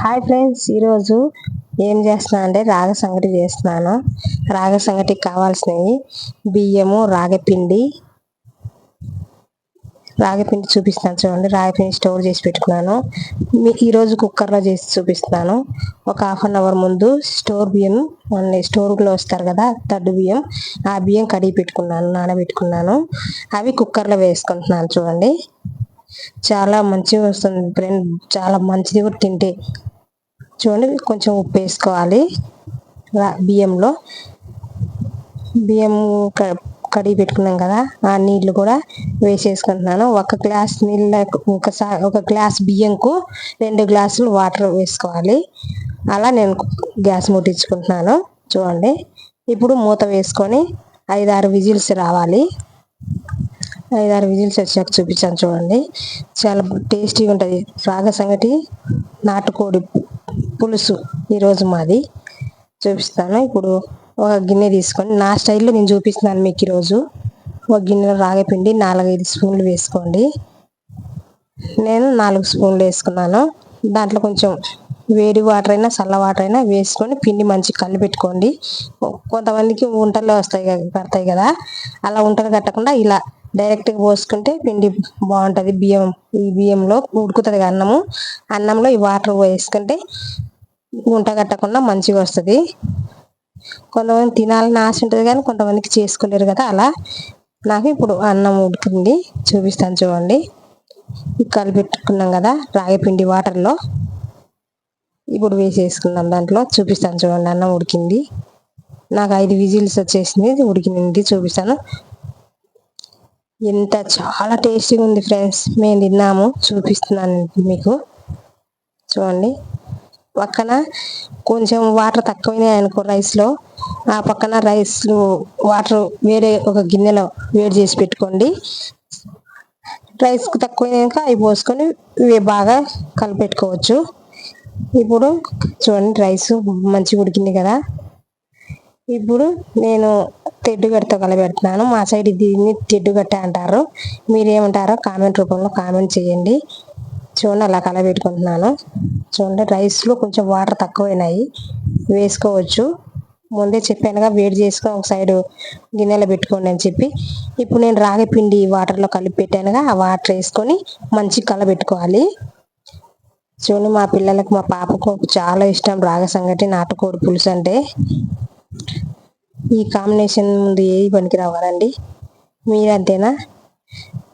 Hi friends ఈరోజు ఏం చేస్తున్నా అంటే రాగ సంగటి చేస్తున్నాను. రాగ సంగటికి కావాల్సినవి బియ్యము రాగపిండి రాగపిండి చూపిస్తాను చూడండి రాగపిండి స్టోర్ చేసి పెట్టుకున్నాను. మీ ఈరోజు కుక్కర్లో చేసి చూపిస్తున్నాను. ఒక హాఫ్ అన్ అవర్ ముందు స్టోర్ బియ్యం స్టోర్లో వస్తారు కదా తడ్డు బియ్యం ఆ బియ్యం కడిగి పెట్టుకున్నాను నానబెట్టుకున్నాను. అవి కుక్కర్లో వేసుకుంటున్నాను చూడండి. చాలా మంచిగా వస్తుంది ఫ్రెండ్ చాలా మంచిది కూడా తింటే. చూడండి కొంచెం ఉప్పు వేసుకోవాలి. బియ్యంలో. బియ్యం కడిగి పెట్టుకున్నాం కదా ఆ నీళ్ళు కూడా వేసేసుకుంటున్నాను. ఒక గ్లాస్ నీళ్ళ ఒకసారి ఒక గ్లాస్ బియ్యంకు రెండు గ్లాసులు వాటర్ వేసుకోవాలి. అలా నేను గ్యాస్ ముట్టించుకుంటున్నాను. చూడండి. ఇప్పుడు మూత వేసుకొని ఐదారు విజిల్స్ రావాలి. ఐదారు విజిల్స్ వచ్చాక చూపించాను చూడండి. చాలా టేస్టీగా ఉంటుంది. రాగ సంగటి నాటుకోడి పులుసు ఈరోజు మాది. చూపిస్తాను. ఇప్పుడు ఒక గిన్నె తీసుకొని నా స్టైల్లో నేను చూపిస్తున్నాను మీకు ఈరోజు ఒక గిన్నెలో రాగపిండి నాలుగైదు స్పూన్లు వేసుకోండి. నేను నాలుగు స్పూన్లు వేసుకున్నాను. దాంట్లో కొంచెం వేడి వాటర్ అయినా చల్ల వాటర్ అయినా వేసుకొని పిండి మంచిగా కలిపెట్టుకోండి కొంతమందికి వంటలు వస్తాయి పడతాయి కదా. అలా వంటలు కట్టకుండా ఇలా డైరెక్ట్గా పోసుకుంటే పిండి బాగుంటుంది. బియ్యం ఈ బియ్యంలో ఉడుకుతుంది అన్నము. అన్నంలో ఈ వాటర్ వేసుకుంటే గుంట కట్టకుండా మంచిగా వస్తుంది. కొంతమంది తినాలని ఆశ ఉంటుంది కానీ కొంతమందికి చేసుకోలేరు కదా అలా. నాకు ఇప్పుడు అన్నం ఉడికింది. చూపిస్తాను చూడండి. కలిపెట్టుకున్నాం కదా రాగి పిండి వాటర్లో. ఇప్పుడు వేసేసుకున్నాం దాంట్లో. చూపిస్తాను చూడండి అన్నం ఉడికింది. నాకు ఐదు విజిల్స్ వచ్చేసింది ఉడికింది చూపిస్తాను. ఎంత చాలా టేస్టీగా ఉంది ఫ్రెండ్స్ మేము తిన్నాము. చూపిస్తున్నాను మీకు. చూడండి. పక్కన కొంచెం వాటర్ తక్కువైనాయి అనుకో రైస్లో ఆ పక్కన రైస్ వాటర్ వేరే ఒక గిన్నెలో వేడి చేసి పెట్టుకోండి. రైస్కి తక్కువైనాక అవి పోసుకొని బాగా కలిపెట్టుకోవచ్చు. ఇప్పుడు చూడండి రైస్ మంచిగా ఉడికింది కదా. ఇప్పుడు నేను తెడ్డు గట్టతో కలబెడుతున్నాను మా సైడ్ దీన్ని తెడ్డు గట్ట అంటారు. మీరేమంటారో కామెంట్ రూపంలో కామెంట్ చేయండి. చూడండి అలా కలబెట్టుకుంటున్నాను చూడండి రైస్లో కొంచెం వాటర్ తక్కువైనాయి. వేసుకోవచ్చు. ముందే చెప్పానుగా వేడి చేసుకొని ఒక సైడ్ గిన్నెలో పెట్టుకోండి అని చెప్పి. ఇప్పుడు నేను రాగి పిండి వాటర్లో కలిపి పెట్టానుగా ఆ వాటర్ వేసుకొని మంచి కలబెట్టుకోవాలి చూడండి మా పిల్లలకు మా పాపకు చాలా ఇష్టం రాగ సంగటి నాటుకోడి పులుసు అంటే. ఈ కాంబినేషన్ ముందు ఏది పనికి రావాలండి మీరంతేనా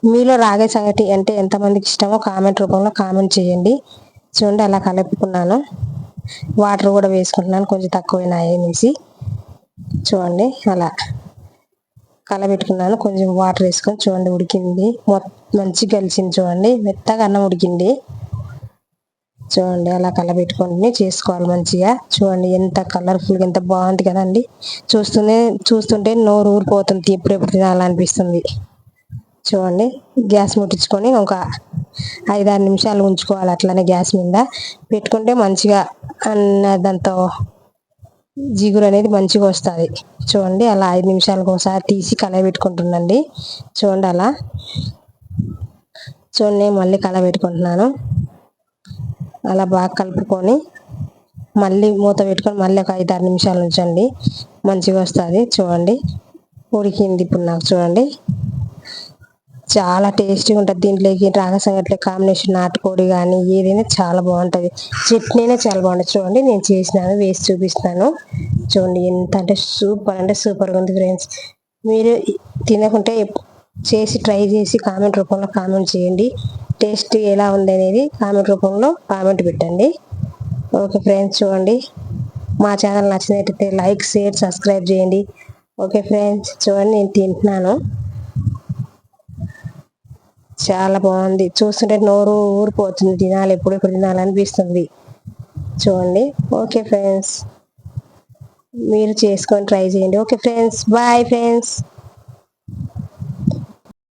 మీలో రాగే సంగటి అంటే ఎంతమందికి ఇష్టమో కామెంట్ రూపంలో కామెంట్ చేయండి. చూడండి అలా కలుపుకున్నాను. వాటర్ కూడా వేసుకుంటున్నాను కొంచెం తక్కువైనాయి అనేసి చూడండి అలా కలబెట్టుకున్నాను. కొంచెం వాటర్ వేసుకొని చూడండి ఉడికింది. మంచిగా కలిసింది చూడండి. మెత్తగా అన్నం ఉడికింది. చూడండి అలా కలబెట్టుకొని చేసుకోవాలి మంచిగా. చూడండి ఎంత కలర్ఫుల్గా ఎంత బాగుంది కదండి. చూస్తూనే చూస్తుంటే నోరు ఊరిపోతుంది ఎప్పుడెప్పుడు తినాలనిపిస్తుంది. చూడండి గ్యాస్ ముట్టించుకొని ఒక ఐదారు నిమిషాలు ఉంచుకోవాలి అట్లనే గ్యాస్ మీద. పెట్టుకుంటే మంచిగా అన్న దాంతో జిగురు అనేది మంచిగా వస్తుంది. చూడండి అలా ఐదు నిమిషాలకు ఒకసారి తీసి కలబెట్టుకుంటుండండి చూడండి అలా. చూడండి మళ్ళీ కలబెట్టుకుంటున్నాను అలా బాగా కలుపుకొని మళ్ళీ మూత పెట్టుకొని మళ్ళీ ఒక ఐదు ఆరు నిమిషాలు ఉంచండి మంచిగా వస్తుంది. చూడండి. ఉడికింది ఇప్పుడు నాకు చూడండి. చాలా టేస్టీగా ఉంటుంది దీంట్లోకి రాగసం సంగట్లో కాంబినేషన్ నాటుకోడి కానీ ఏదైనా చాలా బాగుంటుంది. చట్నీనే చాలా బాగుంటుంది. చూడండి. నేను చేసినాను వేసి చూపిస్తాను చూడండి ఎంత అంటే సూపర్ అంటే సూపర్గా ఉంది ఫ్రెండ్స్. మీరు తినకుంటే చేసి ట్రై చేసి కామెంట్ రూపంలో కామెంట్ చేయండి. టేస్ట్ ఎలా ఉంది అనేది కామెంట్ రూపంలో కామెంట్ పెట్టండి. ఓకే ఫ్రెండ్స్ చూడండి. మా ఛానల్ నచ్చినట్టయితే లైక్ షేర్ సబ్స్క్రైబ్ చేయండి. ఓకే ఫ్రెండ్స్ చూడండి నేను తింటున్నాను. చాలా బాగుంది. చూస్తుంటే నోరు ఊరిపోతుంది. తినాలి ఎప్పుడు ఎప్పుడు తినాలనిపిస్తుంది. చూడండి. ఓకే ఫ్రెండ్స్ మీరు చేసుకొని ట్రై చేయండి. Okay friends bye friends